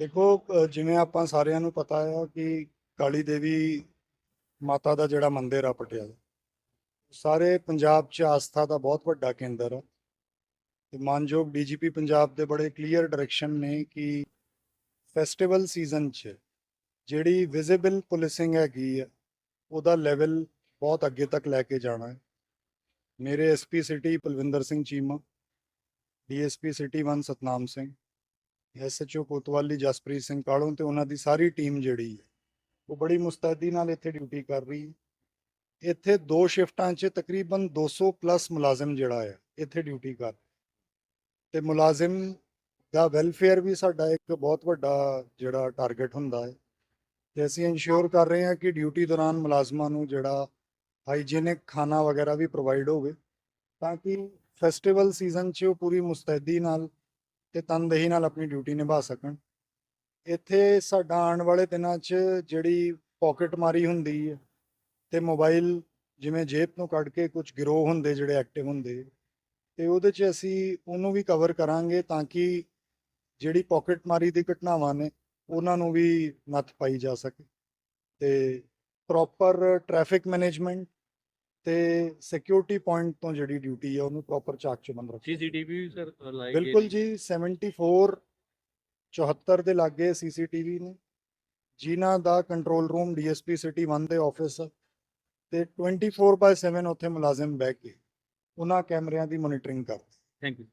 ਦੇਖੋ ਜਿਵੇਂ ਆਪਾਂ ਸਾਰਿਆਂ ਨੂੰ ਪਤਾ ਆ ਕਿ ਕਾਲੀ ਦੇਵੀ ਮਾਤਾ ਦਾ ਜਿਹੜਾ ਮੰਦਿਰ ਆ ਪਟਿਆਲਾ, ਸਾਰੇ ਪੰਜਾਬ 'ਚ ਆਸਥਾ ਦਾ ਬਹੁਤ ਵੱਡਾ ਕੇਂਦਰ ਆ। ਤੇ ਮਾਨਯੋਗ ਡੀਜੀਪੀ ਪੰਜਾਬ ਦੇ ਬੜੇ ਕਲੀਅਰ ਡਾਇਰੈਕਸ਼ਨ ਨੇ ਕਿ ਫੈਸਟੀਵਲ ਸੀਜ਼ਨ 'ਚ ਜਿਹੜੀ ਵਿਜ਼ੀਬਲ ਪੁਲਿਸਿੰਗ ਹੈਗੀ ਆ, ਉਹਦਾ ਲੈਵਲ ਬਹੁਤ ਅੱਗੇ ਤੱਕ ਲੈ ਕੇ ਜਾਣਾ ਹੈ। ਮੇਰੇ SP city Palwinder Singh Cheema DSP city 1 Satnam Singh. SHO Kotwali, Jaspreet Singh ਕਾਲੋਂ ਤੇ ਉਹਨਾਂ ਦੀ ਸਾਰੀ ਟੀਮ ਜਿਹੜੀ ਹੈ, ਉਹ ਬੜੀ ਮੁਸਤੈਦੀ ਨਾਲ ਇੱਥੇ ਡਿਊਟੀ ਕਰ ਰਹੀ ਹੈ। ਇੱਥੇ ਦੋ ਸ਼ਿਫਟਾਂ 'ਚ ਤਕਰੀਬਨ 200 ਪਲੱਸ ਮੁਲਾਜ਼ਮ ਜਿਹੜਾ ਹੈ, ਇੱਥੇ ਡਿਊਟੀ ਕਰ ਤੇ ਮੁਲਾਜ਼ਮ ਦਾ ਵੈਲਫੇਅਰ ਵੀ ਸਾਡਾ ਇੱਕ ਬਹੁਤ ਵੱਡਾ ਜਿਹੜਾ ਟਾਰਗੇਟ ਹੁੰਦਾ ਹੈ। ਤੇ ਅਸੀਂ ਇਨਸ਼ੋਰ ਕਰ ਰਹੇ ਹਾਂ ਕਿ ਡਿਊਟੀ ਦੌਰਾਨ ਮੁਲਾਜ਼ਮਾਂ ਨੂੰ ਜਿਹੜਾ ਹਾਈਜੀਨਿਕ ਖਾਣਾ ਵਗੈਰਾ ਵੀ ਪ੍ਰੋਵਾਈਡ ਹੋਵੇ, ਤਾਂ ਕਿ ਫੈਸਟੀਵਲ ਸੀਜ਼ਨ 'ਚ ਉਹ ਪੂਰੀ ਮੁਸਤੈਦੀ ਨਾਲ ਤੇ ਤਨਦੇਹੀ ਨਾਲ ਆਪਣੀ ਡਿਊਟੀ ਨਿਭਾ ਸਕਣ। ਇੱਥੇ ਸਾਡਾ ਆਉਣ ਵਾਲੇ ਦਿਨਾਂ 'ਚ ਜਿਹੜੀ ਪਾਕਟ ਮਾਰੀ ਹੁੰਦੀ ਹੈ ਤੇ ਮੋਬਾਈਲ ਜਿਵੇਂ ਜੇਬ ਤੋਂ ਕੱਢ ਕੇ ਕੁਝ ਗਿਰੋਹ ਹੁੰਦੇ ਜਿਹੜੇ ਐਕਟਿਵ ਹੁੰਦੇ ਤੇ ਉਹਦੇ 'ਚ ਅਸੀਂ ਉਹਨੂੰ ਵੀ ਕਵਰ ਕਰਾਂਗੇ ਤਾਂ ਕਿ ਜਿਹੜੀ ਪਾਕਟ ਮਾਰੀ ਦੀ ਘਟਨਾਵਾਂ ਨੇ ਉਹਨਾਂ ਨੂੰ ਵੀ ਨੱਥ ਪਾਈ ਜਾ ਸਕੇ। ਤੇ ਪ੍ਰੋਪਰ ਟ੍ਰੈਫਿਕ ਮੈਨੇਜਮੈਂਟ ਤੇ ਸਿਕਿਉਰਿਟੀ ਪੁਆਇੰਟ ਤੋਂ ਜਿਹੜੀ ਡਿਊਟੀ ਹੈ ਉਹਨੂੰ ਪ੍ਰੋਪਰ ਚਾਕ ਚਬੰਦ ਰੱਖੋ। ਸੀਸੀਟੀਵੀ ਸਰ ਲਾਏ ਗਏ ਬਿਲਕੁਲ। ਜੀ। 74 74 ਦੇ ਲਾਗੇ ਸੀਸੀਟੀਵੀ ਨੇ। ਜਿਨ੍ਹਾਂ ਦਾ ਕੰਟਰੋਲ ਰੂਮ ਡੀਐਸਪੀ ਸਿਟੀ 1 ਦੇ ਆਫਿਸ ਤੇ 24/7 ਉੱਥੇ ਮੁਲਾਜ਼ਮ ਬਹਿ ਕੇ ਉਹਨਾਂ ਕੈਮਰਿਆਂ ਦੀ ਮੋਨੀਟਰਿੰਗ ਕਰਦੇ ਥੈਂਕ ਯੂ